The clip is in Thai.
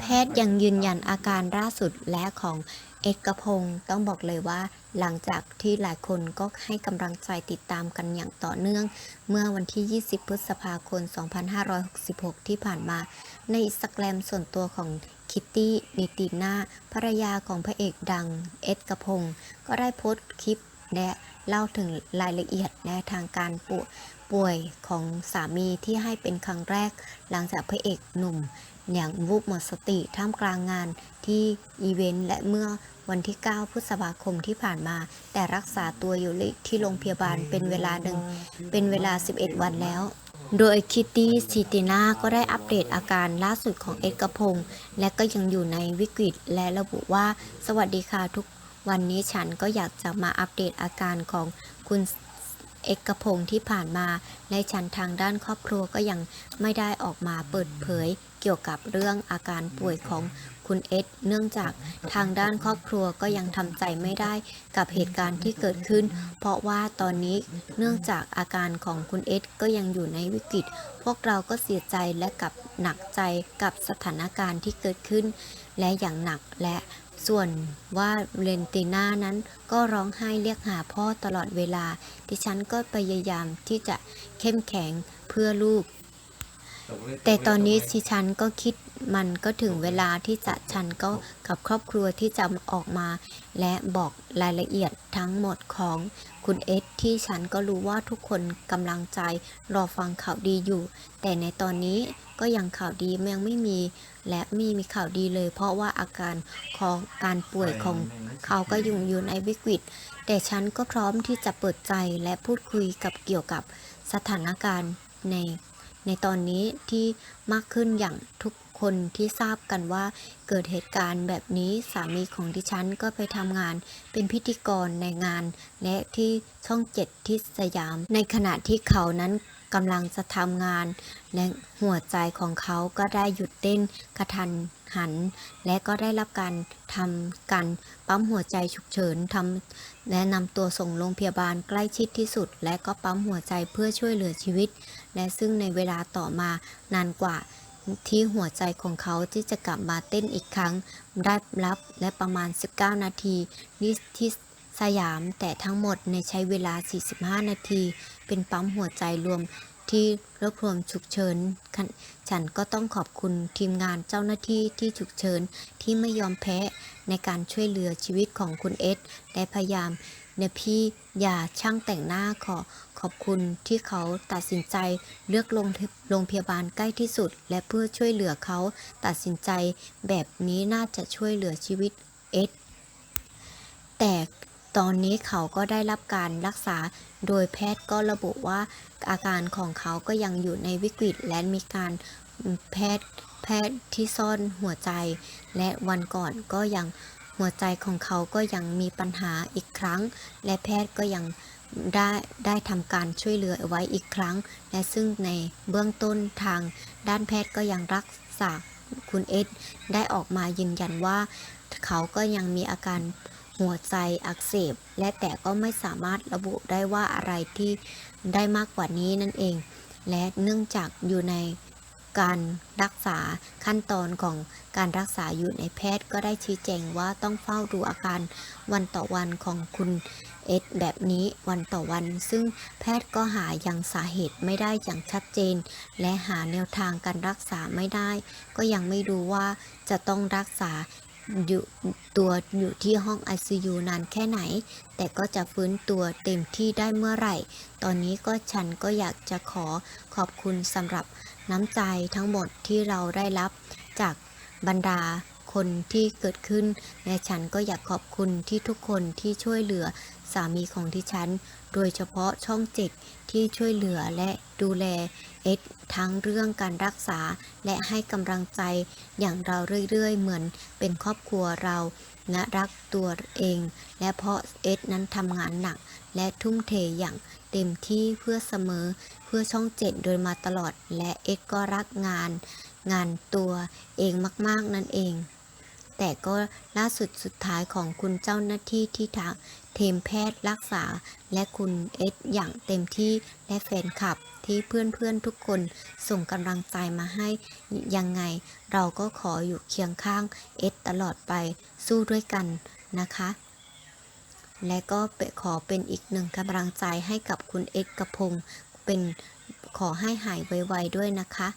แพทย์ยังยืนยันอาการล่าสุดและของเอกพงศ์ต้องบอกเลยว่า หลังจากที่หลายคนก็ให้กำลังใจติดตามกันอย่างต่อเนื่อง เมื่อวันที่ 20 พฤษภาคม 2566 ที่ผ่านมา ในอินสตาแกรมส่วนตัวของคิตตี้นิตินาภรรยาของพระเอกดังเอกพงศ์ก็ได้โพสต์คลิปและเล่าถึงรายละเอียดและทางการป่วยของสามีที่ให้เป็นครั้งแรก หลังจากพระเอกหนุ่ม อย่างวูบหมดสติท่ามกลางงานที่อีเวนต์และเมื่อวันที่ 9 พฤษภาคมที่ผ่านมา แต่รักษาตัวอยู่ที่โรงพยาบาลเป็นเวลาหนึ่ง เป็นเวลา 11 วันแล้ว โดยคิตตี้ซีติน่าก็ได้อัปเดตอาการล่าสุดของเอกพงศ์และก็ยังอยู่ในวิกฤต และระบุว่า สวัสดีค่ะทุกวันนี้ฉันก็อยากจะมาอัปเดตอาการของคุณ เอกพงศ์ที่ผ่านมาและฉันทางด้านครอบครัวก็ยังไม่ได้ออกมาเปิดเผยเกี่ยวกับเรื่องอาการป่วยของคุณเอสเนื่องจากทางด้านครอบครัวก็ยังทำใจไม่ได้กับเหตุการณ์ที่เกิดขึ้น เพราะว่าตอนนี้เนื่องจากอาการของคุณเอสก็ยังอยู่ในวิกฤต พวกเราก็เสียใจและกับหนักใจกับสถานการณ์ที่เกิดขึ้น และอย่างหนักและ ส่วนว่าเรนติน่านั้นก็ร้องไห้เรียกหาพ่อตลอดเวลา ดิฉันก็พยายามที่จะเข้มแข็งเพื่อลูก แต่ตอนนี้ดิฉันก็คิดมันก็ถึงเวลาที่จะฉันก็กับครอบครัวที่จะออกมา และบอกรายละเอียดทั้งหมดของคุณเอสที่ฉันก็รู้ว่าทุกคนกำลังใจรอฟังข่าวดีอยู่ แต่ในตอนนี้ก็ยังข่าวดียังไม่มี และไม่มีข่าวดีเลย เพราะว่าอาการของการป่วยของเขาก็ยังอยู่ในวิกฤต แต่ฉันก็พร้อมที่จะเปิดใจและพูดคุยกับเกี่ยวกับสถานการณ์ใน ในตอนนี้ที่มากขึ้นอย่างทุกคนที่ทราบกันว่าเกิดเหตุการณ์แบบนี้สามีของดิฉันก็ไปทำงานเป็นพิธีกรในงาน และที่ช่องเจ็ดที่สยาม ในขณะที่เขานั้น กำลังจะทำงาน และหัวใจของเขาก็ได้หยุดเต้นกระทันหัน และก็ได้รับการทำการปั๊มหัวใจฉุกเฉินทำและนำตัวส่งโรงพยาบาลใกล้ชิดที่สุด และก็ปั๊มหัวใจเพื่อช่วยเหลือชีวิต และซึ่งในเวลาต่อมานานกว่าที่หัวใจของเขาที่จะกลับมาเต้นอีกครั้ง ได้รับและประมาณ 19 นาทีที่ สยาม แต่ทั้งหมดในใช้เวลา 45 นาที เป็นปั๊มหัวใจรวมที่รวบรวมฉุกเฉิน ฉันก็ต้องขอบคุณทีมงานเจ้าหน้าที่ที่ฉุกเฉินที่ไม่ยอมแพ้ในการช่วยเหลือชีวิตของคุณเอสและพยายามเนี่ยพี่อย่าช่างแต่งหน้าขอขอบคุณที่เขาตัดสินใจเลือกโรงโรงพยาบาลใกล้ที่สุด และเพื่อช่วยเหลือเขาตัดสินใจแบบนี้น่าจะช่วยเหลือชีวิตเอสแต่ ตอนนี้เขาก็ได้รับการรักษาโดยแพทย์ก็ระบุว่าอาการของเขาก็ยังอยู่ในวิกฤตและมีการแพทย์แพทย์ที่ซ่อนหัวใจ และวันก่อนก็ยังหัวใจของเขาก็ยังมีปัญหาอีกครั้ง และแพทย์ก็ยังได้ได้ทำการช่วยเหลือไว้อีกครั้ง และซึ่งในเบื้องต้นทางด้านแพทย์ก็ยังรักษาคุณเอสได้ออกมายืนยันว่า เขาก็ยังมีอาการ หัวใจอักเสบ และแต่ก็ไม่สามารถระบุได้ว่าอะไรที่ได้มากกว่านี้นั่นเอง และเนื่องจากอยู่ในการรักษาขั้นตอนของการรักษาอยู่ในแพทย์ก็ได้ชี้แจงว่าต้องเฝ้าดูอาการวันต่อวันของคุณเอสแบบนี้วันต่อวัน ซึ่งแพทย์ก็หาอยังสาเหตุไม่ได้อย่างชัดเจน และหาแนวทางการรักษาไม่ได้ ก็ยังไม่รู้ว่าจะต้องรักษา อยู่ตัวอยู่ที่ห้อง ICU นานแค่ไหน แต่ก็จะฟื้นตัวเต็มที่ได้เมื่อไหร่ ตอนนี้ก็ฉันก็อยากจะขอขอบคุณสำหรับน้ำใจทั้งหมดที่เราได้รับจากบรรดาคนที่เกิดขึ้นและฉันก็อยากขอบคุณที่ทุกคนที่ช่วยเหลือสามีของที่ฉัน โดยเฉพาะช่องเจ็ดที่ช่วยเหลือและดูแล เอสทั้งเรื่องการรักษาและให้กำลังใจอย่างเราเรื่อยๆ เหมือนเป็นครอบครัวเราและรักตัวเอง และเพราะเอสนั้นทำงานหนัก และทุ่มเทอย่างเต็มที่เพื่อเสมอ เพื่อช่องเจ็ดโดยมาตลอด และเอสก็รักงาน งานตัวเองมาก ๆ นั่นเอง แต่ก็ล่าสุดสุดท้ายของคุณเจ้าหน้าที่ที่ทางทีมแพทย์รักษา และคุณเอสอย่างเต็มที่และแฟนคลับที่เพื่อนๆทุกคนส่งกำลังใจมาให้ยังไง เราก็ขออยู่เคียงข้างเอสตลอดไปสู้ด้วยกันนะคะ และก็ขอเป็นอีกหนึ่งกำลังใจให้กับคุณเอกกระพงเป็นขอให้หายไวๆด้วยนะคะ